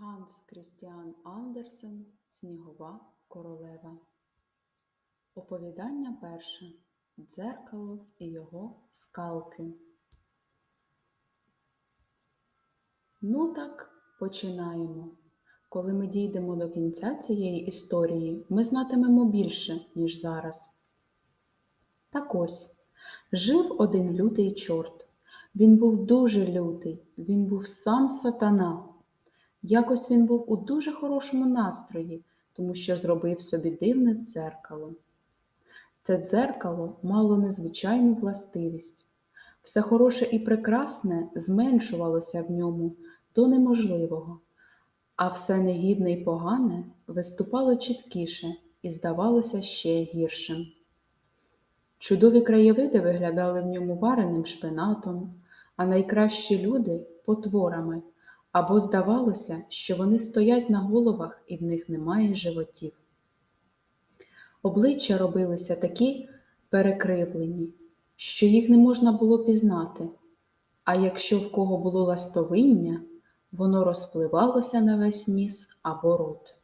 Ганс Крістіан Андерсен Снігова королева. Оповідання перше. Дзеркало і його скалки. Ну так, починаємо. Коли ми дійдемо до кінця цієї історії, ми знатимемо більше, ніж зараз. Так ось, жив один лютий чорт. Він був дуже лютий, він був сам сатана. Якось він був у дуже хорошому настрої, тому що зробив собі дивне дзеркало. Це дзеркало мало незвичайну властивість. Все хороше і прекрасне зменшувалося в ньому до неможливого, а все негідне і погане виступало чіткіше і здавалося ще гіршим. Чудові краєвиди виглядали в ньому вареним шпинатом, а найкращі люди потворами, або здавалося, що вони стоять на головах і в них немає животів. Обличчя робилися такі перекривлені, що їх не можна було пізнати, а якщо в кого було ластовиння, воно розпливалося на весь ніс або рот.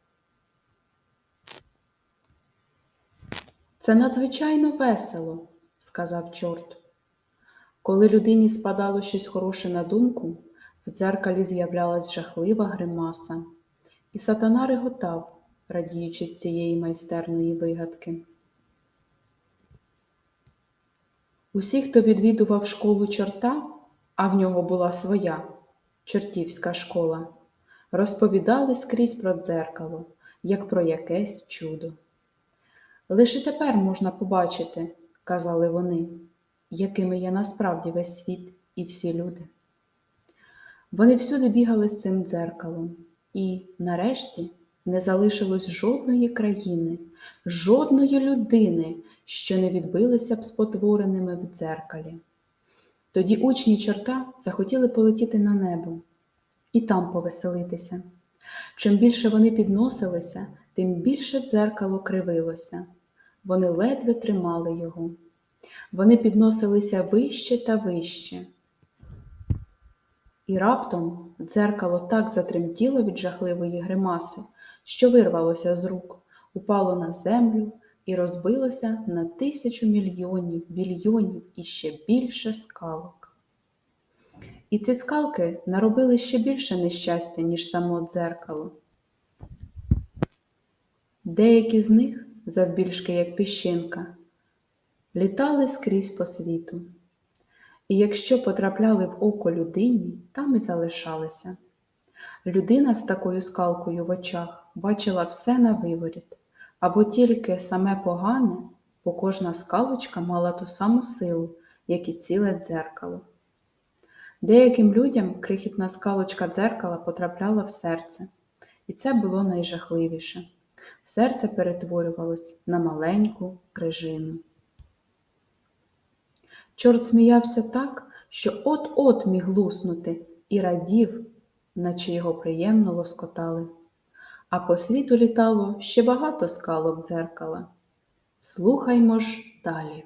Це надзвичайно весело, сказав чорт. Коли людині спадало щось хороше на думку, в дзеркалі з'являлась жахлива гримаса, і сатана реготав, радіючи з цієї майстерної вигадки. Усі, хто відвідував школу чорта, а в нього була своя чортівська школа, розповідали скрізь про дзеркало, як про якесь чудо. Лише тепер можна побачити, казали вони, якими є насправді весь світ і всі люди. Вони всюди бігали з цим дзеркалом, і, нарешті, не залишилось жодної країни, жодної людини, що не відбилися б спотвореними в дзеркалі. Тоді учні чорта захотіли полетіти на небо і там повеселитися. Чим більше вони підносилися, тим більше дзеркало кривилося. Вони ледве тримали його. Вони підносилися вище та вище. І раптом дзеркало так затремтіло від жахливої гримаси, що вирвалося з рук, упало на землю і розбилося на тисячу мільйонів, більйонів і ще більше скалок. І ці скалки наробили ще більше нещастя, ніж само дзеркало. Деякі з них, завбільшки як піщинка, літали скрізь по світу. І якщо потрапляли в око людині, там і залишалися. Людина з такою скалкою в очах бачила все на виворіт, або тільки саме погане, бо кожна скалочка мала ту саму силу, як і ціле дзеркало. Деяким людям крихітна скалочка дзеркала потрапляла в серце, і це було найжахливіше. Серце перетворювалось на маленьку крижину. Чорт сміявся так, що от-от міг луснути і радів, наче його приємно лоскотали. А по світу літало ще багато скалок дзеркала. Слухаймо ж далі.